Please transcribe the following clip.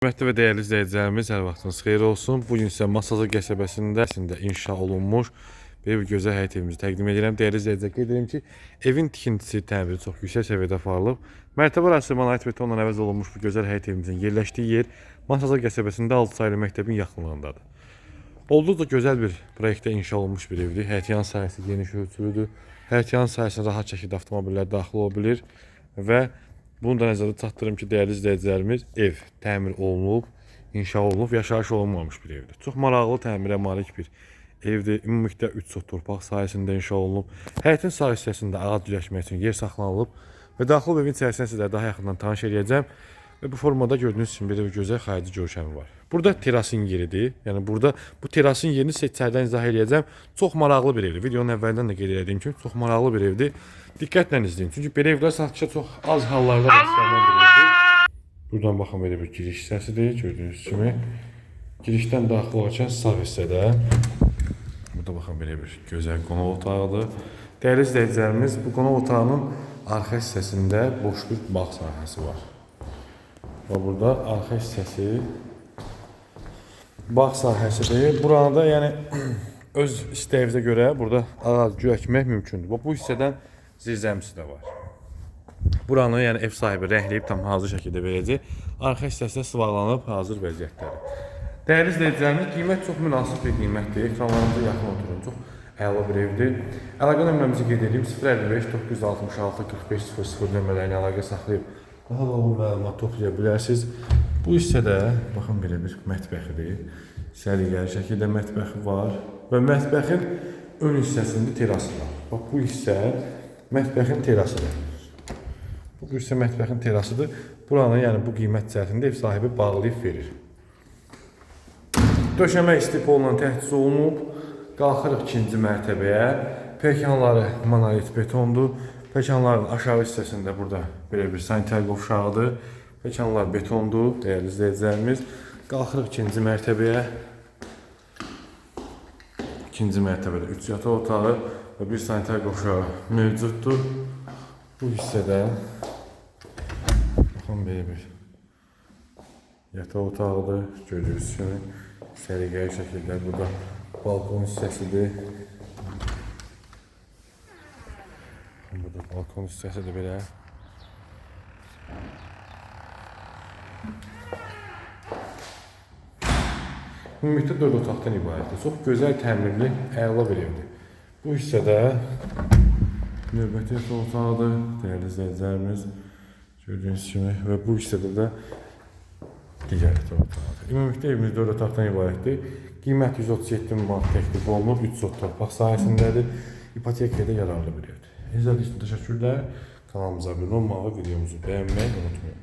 Hörmətli və dəyərli izləyicilərimiz, hər vaxtınız xeyir olsun. Bu gün sizə Masazır qəsəbəsində içində inşa olunmuş bir gözəl həyət evimizi təqdim edirəm. Dəyərli izləyicilər, qeyd edirəm ki, evin tikintisi, təmiri çox yüksək səviyyədə aparılıb. Mərtəbə arası manayet betonla əvəz olunmuş bu gözəl həyət evimizin yerləşdiyi yer Masazır qəsəbəsində 6 saylı məktəbin yaxınlığındadır. Olduqca gözəl bir proyektdə inşa olunmuş bir evdir. Həyətyan sahəsi geniş ölçülüdür. Həyətyan sahəsinə rahat şəkildə avtomobillər daxil ola bilir və bunu da nəzərdə çatdırım ki, dəyərli izləyicilərimiz, ev təmir olunub, inşa olunub, yaşayış olunmamış bir evdir. Çox maraqlı təmirə malik bir evdir. Ümumilikdə 3 sot torpaq sahəsində inşa olunub. Həyətin sağ hissəsində ağac düzləşmək üçün yer saxlanılıb və daxil evin içərisində sizlərə daha yaxından tanış eləyəcəm. Və bu formada gördüyünüz kimi belə bir gözəl xarici görkəmi var. Burada terasın yeridir. Yəni burada bu terasın yerini sizə içəridən izah eləyəcəm. Çox maraqlı bir evdir. Videonun əvvəldən də qeyd etdiyim kimi çox maraqlı bir evdir. Diqqətlə izləyin. Çünki belə evlər satışa çox az hallarda rast bir evdir. Buradan baxın belə bir giriş hissəsidir. Gördüyünüz kimi girişdən daxil olarkən sağ hissədə Burada baxın belə bir gözəl qonaq otağıdır. Dəyərli izləyicilərimiz, bu qonaq otağının arxa hissəsində boş bir bağ sahəsi var. Və burada arxa hissəsi bağ sahəsidir. Buranı da yəni öz istəyinizə görə burada ağac əkmək mümkündür. Bu hissədən zirzəmisi də var. Buranı yəni ev sahibi rəhləyib tam hazır şəkildə verəcək. Arxa hissəsi də sıvaqlanıb hazır vəziyyətdədir. Dəyərli izləyicilərimiz, qiymət çox münasib bir qiymətdir. Ekranlarımıza yaxın oturun. Çox əla bir evdir. Əlaqə nömrəmizi qeyd edeyim. 055 966 45 00 nömrələri ilə əlaqə saxlayıb daha dolğun məlumat toplaya bilərsiniz. Bu hissədə baxın belə bir mətbəxidir. Səliqəli şəkildə mətbəxi var və mətbəxin ön hissəsində terası var. Bax bu hissə mətbəxin terasıdır. Bu hissə mətbəxin terasıdır. Buranı, yəni bu qiymət cəhətində ev sahibi bağlayıb verir. Döşəmə istipolla təchiz olunub. Qalxırıq ikinci mərtəbəyə. Pekanları monolit betondur. Pekanların aşağı hissəsində burada belə bir sanitar qovşağıdır. Pekanlar betondur, dəyərli izləyicilərimiz. Qalxırıq ikinci mərtəbəyə. İkinci mərtəbədə 3 yataq otağı və bir sanitar qovşağı mövcuddur. Bu hissədə baxın belə bir yataq otağıdır. Görürsünüz səliqəli şəkildə burada balkon hissəsidir. Burada balkon hissəsi də belə. Ümumilikdə 4 otaqdan ibarətdir. Çox gözəl təmirli, əla bir evdir. Bu hissədə növbəti yataq otağıdır, dəyərli izləyicilərimiz. Gördüyünüz kimi və bu hissədə də digər yataq otağıdır. Ümumilikdə evimiz 4 otaqdan ibarətdir. Qiymət 137 min manat təklif olunur. 3 sot torpaq sahəsindədir. İpotekaya da yararlı bir evdir. İzlediğiniz için teşekkürler. Kanalımıza abone olmayı ve videomuzu beğenmeyi unutmayın.